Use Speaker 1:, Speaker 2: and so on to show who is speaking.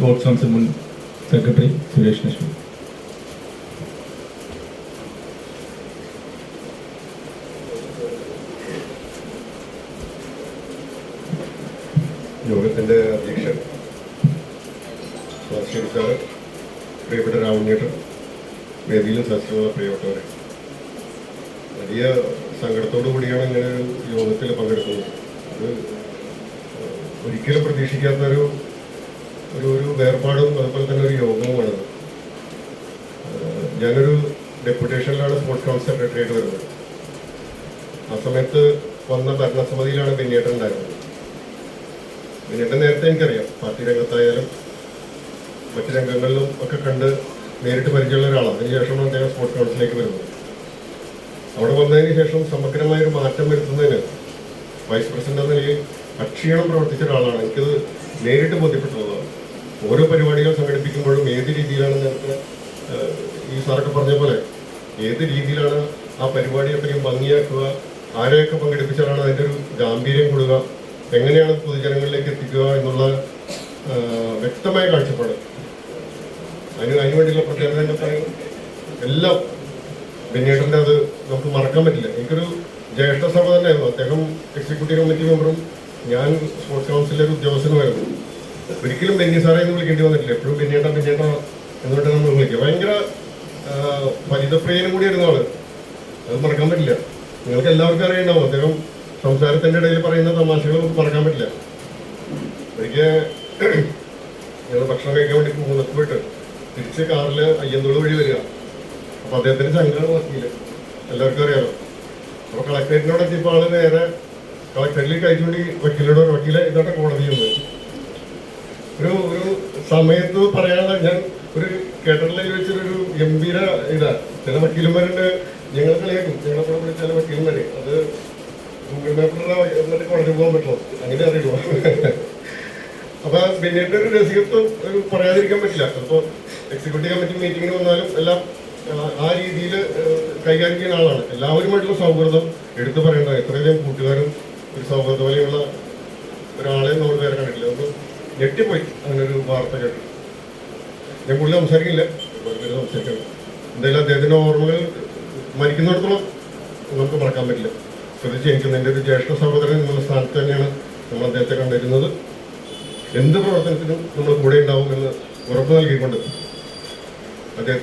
Speaker 1: Sports council മുൻ secretary Suresh Lakshmi
Speaker 2: യോഗത്തിന്റെ അധ്യക്ഷൻ സാറ് പ്രിയപ്പെട്ട രാമണ്യേട്ടൻ വേദിയിലും സദസ്സിലുള്ള പ്രിയപ്പെട്ടവരെ. വലിയ സങ്കടത്തോടു കൂടിയാണ് ഇങ്ങനെ യോഗത്തിൽ പങ്കെടുക്കുന്നത്. അത് ഒരിക്കലും പ്രതീക്ഷിക്കാത്ത ഒരു ഒരു വേർപാടും അതുപോലെ തന്നെ ഒരു യോഗവുമാണ് ഞാനൊരു ഡെപ്യൂട്ടേഷനിലാണ് സ്പോർട്സ് കൗൺസിൽ സെക്രട്ടറിയായിട്ട് വരുന്നത്. ആ സമയത്ത് വന്ന ഭരണസമിതിയിലാണ് ബെന്നിയേട്ടൻ ഉണ്ടായിരുന്നത്. ബെന്നിയേട്ടൻ നേരത്തെ എനിക്കറിയാം പാർട്ടി രംഗത്തായാലും മറ്റു രംഗങ്ങളിലും ഒക്കെ കണ്ട് നേരിട്ട് പരിചയമുള്ള ഒരാളാണ്. അതിനുശേഷമാണ് അദ്ദേഹം സ്പോർട്സ് കൗൺസിലേക്ക് വരുന്നത്. അവിടെ വന്നതിന് ശേഷം സമഗ്രമായ ഒരു മാറ്റം വരുത്തുന്നതിന് വൈസ് പ്രസിഡന്റ് എന്ന നിലയിൽ അക്ഷീണം പ്രവർത്തിച്ച ഒരാളാണ്. എനിക്കത് നേരിട്ട് ബോധ്യപ്പെട്ടുള്ളതാണ് ഓരോ പരിപാടികൾ സംഘടിപ്പിക്കുമ്പോഴും ഏത് രീതിയിലാണ് നേരത്തെ ഈ സാറൊക്കെ പറഞ്ഞ പോലെ ഏത് രീതിയിലാണ് ആ പരിപാടി അത്രയും ഭംഗിയാക്കുക ആരെയൊക്കെ പങ്കെടുപ്പിച്ചാലാണ് അതിന്റെ ഒരു ഗാംഭീര്യം കൊടുക്കുക എങ്ങനെയാണ് പൊതുജനങ്ങളിലേക്ക് എത്തിക്കുക എന്നുള്ള വ്യക്തമായ കാഴ്ചപ്പാട്. അതിന് അതിനുവേണ്ടിയുള്ള പ്രത്യേകത തന്നെ പറയും എല്ലാം. ബെന്നേട്ടന്റെ അത് നമുക്ക് മറക്കാൻ പറ്റില്ല. എനിക്കൊരു ജ്യേഷ്ഠ സഭ തന്നെയായിരുന്നു അദ്ദേഹം എക്സിക്യൂട്ടീവ് കമ്മിറ്റി മെമ്പറും ഞാൻ സ്പോർട്സ് കൗൺസിലിലെ ഒരു ഉദ്യോഗസ്ഥനുമായിരുന്നു. ഒരിക്കലും ബെന്നി സാറേ എന്ന് വിളിക്കേണ്ടി വന്നിട്ടില്ല. എപ്പോഴും ബെന്നിയേട്ട ബെന്നിയേട്ട എന്നിട്ട് നമ്മൾ വിളിക്കുക. ഭയങ്കര ഫലിതപ്രിയനും കൂടി ആയിരുന്നു ആൾ. അത് മറക്കാൻ പറ്റില്ല. നിങ്ങൾക്ക് എല്ലാവർക്കും അറിയണ്ടാവും. അദ്ദേഹം സംസാരത്തിന്റെ ഇടയിൽ പറയുന്ന തമാശകൾ മറക്കാൻ പറ്റില്ല. ഒരിക്കൽ ഞങ്ങൾ ഭക്ഷണം കഴിക്കാൻ വേണ്ടി മൂന്നത്ത് പോയിട്ട് തിരിച്ച് കാറിൽ അയ്യന്തോട് വഴി വരിക. അപ്പൊ അദ്ദേഹത്തിന് ചങ്കാണ് വക്കീൽ. എല്ലാവർക്കും അറിയാമോ അപ്പൊ കളക്ടറേറ്റിനോട് എത്തിയപ്പോൾ ആൾ നേരെ കളക്ടറേറ്റിൽ കഴിച്ചുകൊണ്ട് വക്കീലിനോട് പറഞ്ഞു, വക്കീലെ ഇതോട്ടെ കോടതി എന്ന് ഒരു ഒരു സമയത്ത് പറയാനുള്ള ഞാൻ ഒരു കേട്ടറിലേക്ക് വെച്ചൊരു ഗംഭീര ഇതാ. ചില വക്കീലന്മാരുണ്ട്. ഞങ്ങൾ കളിയാക്കും ഞങ്ങളെ വിളിച്ച ചില വക്കീലന്മാര്. അത് ഗൂഗിൾ മാപ്പിലുള്ള എന്നിട്ട് കോടതി പോകാൻ പറ്റുമോ? അങ്ങനെ അറിയുമോ? അപ്പൊ പിന്നീട് ഒരു രസികത്വം ഒരു പറയാതിരിക്കാൻ പറ്റില്ല. അപ്പോൾ എക്സിക്യൂട്ടീവ് കമ്മിറ്റി മീറ്റിംഗിന് വന്നാലും എല്ലാം ആ, രീതിയിൽ കൈകാര്യം ചെയ്യുന്ന ആളാണ്. എല്ലാവരുമായിട്ടുള്ള സൗഹൃദം എടുത്തു പറയേണ്ട എത്രയധികം കൂട്ടുകാരും ഒരു സൗഹൃദ പോലെയുള്ള ഒരാളെ നമ്മൾ വേറെ കണ്ടിട്ടില്ല. നമുക്ക് ഞെട്ടിപ്പോയി. അങ്ങനെ ഒരു വാർത്ത കേട്ടു. ഞാൻ കൂടുതൽ സംസാരിക്കില്ല. സംസാരിക്കണം എന്തായാലും അദ്ദേഹത്തിന്റെ ഓർമ്മകൾ മരിക്കുന്നിടത്തോളം നമുക്ക് മറക്കാൻ പറ്റില്ല. പ്രത്യേകിച്ച് എനിക്ക് എന്റെ ഒരു ജ്യേഷ്ഠ സഹോദരൻ എന്നുള്ള സ്ഥാനത്ത് തന്നെയാണ് നമ്മൾ അദ്ദേഹത്തെ കണ്ടിരുന്നത്. എന്ത് പ്രവർത്തനത്തിനും നമ്മൾ കൂടെ ഉണ്ടാവും എന്ന് ഉറപ്പ് നൽകിക്കൊണ്ട് അദ്ദേഹത്തെ